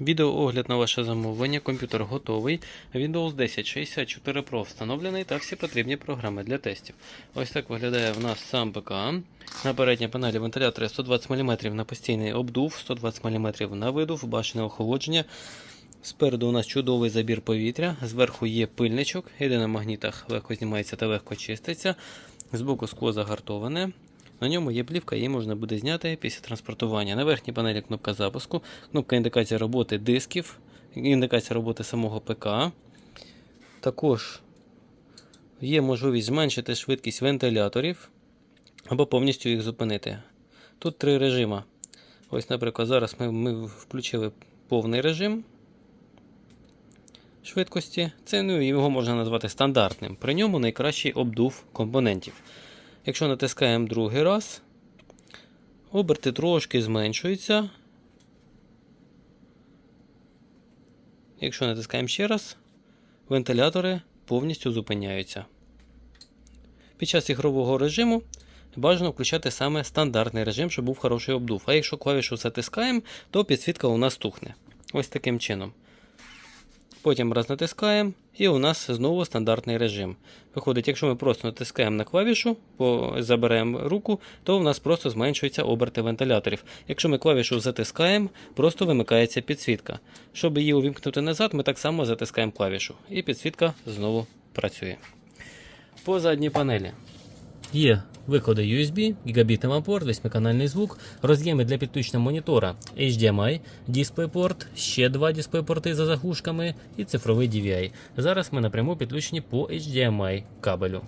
Відеоогляд на ваше замовлення. Комп'ютер готовий. Windows 10 64 Pro встановлений та всі потрібні програми для тестів. Ось так виглядає в нас сам ПК. На передній панелі вентилятори 120 мм на постійний обдув, 120 мм на видув, башене охолодження. Спереду у нас чудовий забір повітря, зверху є пильничок, йде на магнітах, легко знімається та легко чиститься. Збоку скло загартоване. На ньому є плівка, її можна буде зняти після транспортування. На верхній панелі кнопка запуску, кнопка індикація роботи дисків, індикація роботи самого ПК. Також є можливість зменшити швидкість вентиляторів або повністю їх зупинити. Тут три режими. Ось, наприклад, зараз ми, ми включили повний режим швидкості. Це ну, його можна назвати стандартним. При ньому найкращий обдув компонентів. Якщо натискаємо другий раз, оберти трошки зменшуються. Якщо натискаємо ще раз, вентилятори повністю зупиняються. Під час ігрового режиму бажано включати саме стандартний режим, щоб був хороший обдув. А якщо клавішу затискаємо, то підсвітка у нас тухне. Ось таким чином. Потім раз натискаємо, і у нас знову стандартний режим. Виходить, якщо ми просто натискаємо на клавішу, заберемо руку, то у нас просто зменшуються оберти вентиляторів. Якщо ми клавішу затискаємо, просто вимикається підсвітка. Щоб її увімкнути назад, ми так само затискаємо клавішу. І підсвітка знову працює. По задній панелі Є виходи USB, гігабітний порт, восьмиканальний звук, роз'єми для підключення монітора HDMI, DisplayPort, ще два DisplayPорти за заглушками і цифровий DVI. Зараз ми напряму підключені по HDMI кабелю.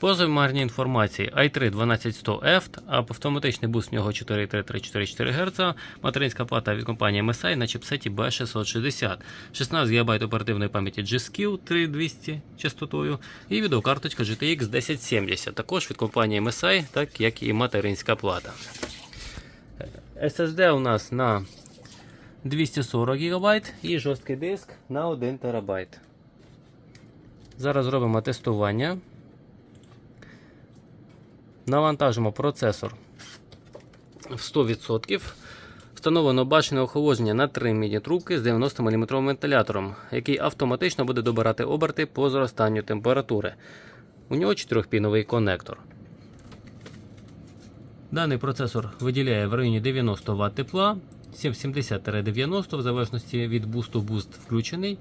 По зумарній інформації i3 12100F, автоматичний буст в нього 43344 Гц, материнська плата від компанії MSI на чипсеті B660, 16 ГБ оперативної пам'яті G-Skill 3200 частотою і відеокарточка GTX 1070, також від компанії MSI, так як і материнська плата. SSD у нас на 240 ГБ і жорсткий диск на 1 ТБ. Зараз зробимо тестування. Навантажимо процесор в 100%. Встановлено башене охолодження на 3 мідні трубки з 90 мм вентилятором, який автоматично буде добирати оберти по зростанню температури. У нього 4-піновий конектор. Даний процесор виділяє в районі 90 Вт тепла, 70-90 в залежності від бусту буст включений.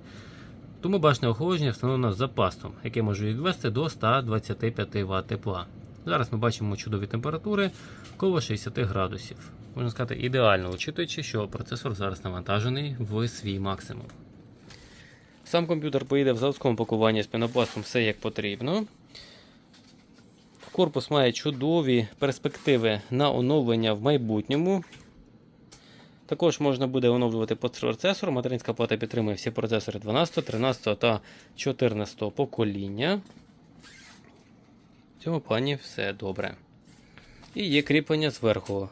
Тому башне охолодження встановлено з запасом, яке може відвести до 125 Вт тепла. Зараз ми бачимо чудові температури коло 60 градусів. Можна сказати, ідеально, учитуючи, що процесор зараз навантажений в свій максимум. Сам комп'ютер поїде в заводському пакуванні з пінопластом все як потрібно. Корпус має чудові перспективи на оновлення в майбутньому. Також можна буде оновлювати процесор. Материнська плата підтримує всі процесори 12, 13 та 14 покоління. Цьому плані все добре. І є кріплення зверху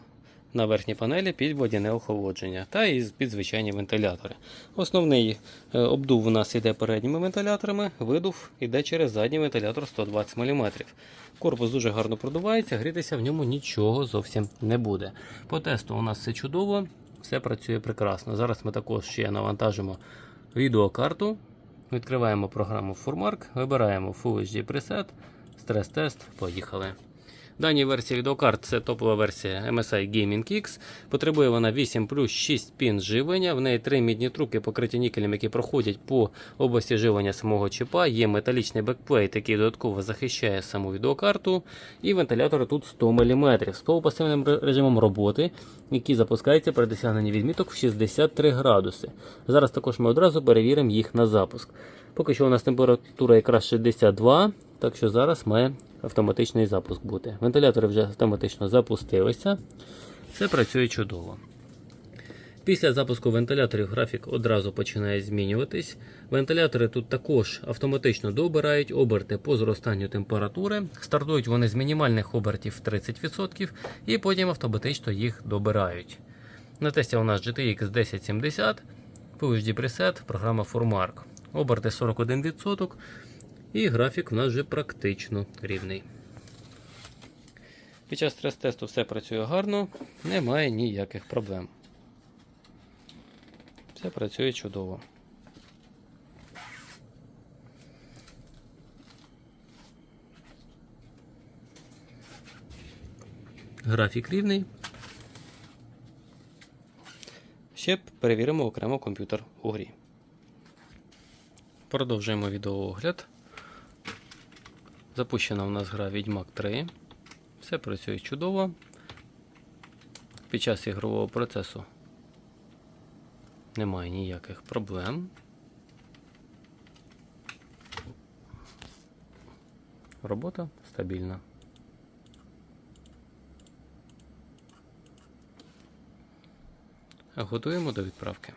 на верхній панелі під водяне охолодження та і під звичайні вентилятори. Основний е, обдув у нас йде передніми вентиляторами, видув йде через задній вентилятор 120 мм. Корпус дуже гарно продувається, грітися в ньому нічого зовсім не буде. По тесту у нас все чудово, все працює прекрасно. Зараз ми також ще навантажимо відеокарту, відкриваємо програму Furmark, вибираємо Full HD Preset. Стрес-тест, поїхали. Дані версії відеокарт це топова версія MSI Gaming X. Потребує вона 8 плюс 6 пін живлення. В неї три мідні трубки покриті нікелем, які проходять по області живлення самого чіпа. Є металічний бекплейт, який додатково захищає саму відеокарту. І вентилятори тут 100 мм з полупасивним режимом роботи, який запускається при досягненні відміток в 63 градуси. Зараз також ми одразу перевіримо їх на запуск. Поки що у нас температура якраз 62, так що зараз має автоматичний запуск бути. Вентилятори вже автоматично запустилися. Все працює чудово. Після запуску вентиляторів графік одразу починає змінюватись. Вентилятори тут також автоматично добирають оберти по зростанню температури. Стартують вони з мінімальних обертів 30% і потім автоматично їх добирають. На тесті у нас GTX 1070, Full HD Preset, програма Formark. Оберти 41%. І графік у нас вже практично рівний. Під час стрес-тесту все працює гарно, немає ніяких проблем. Все працює чудово. Графік рівний. Ще перевіримо окремо комп'ютер у грі. Продовжуємо відеоогляд. Запущена у нас гра Відьмак 3. Все працює чудово. Під час ігрового процесу немає ніяких проблем. Робота стабільна. Готуємо до відправки.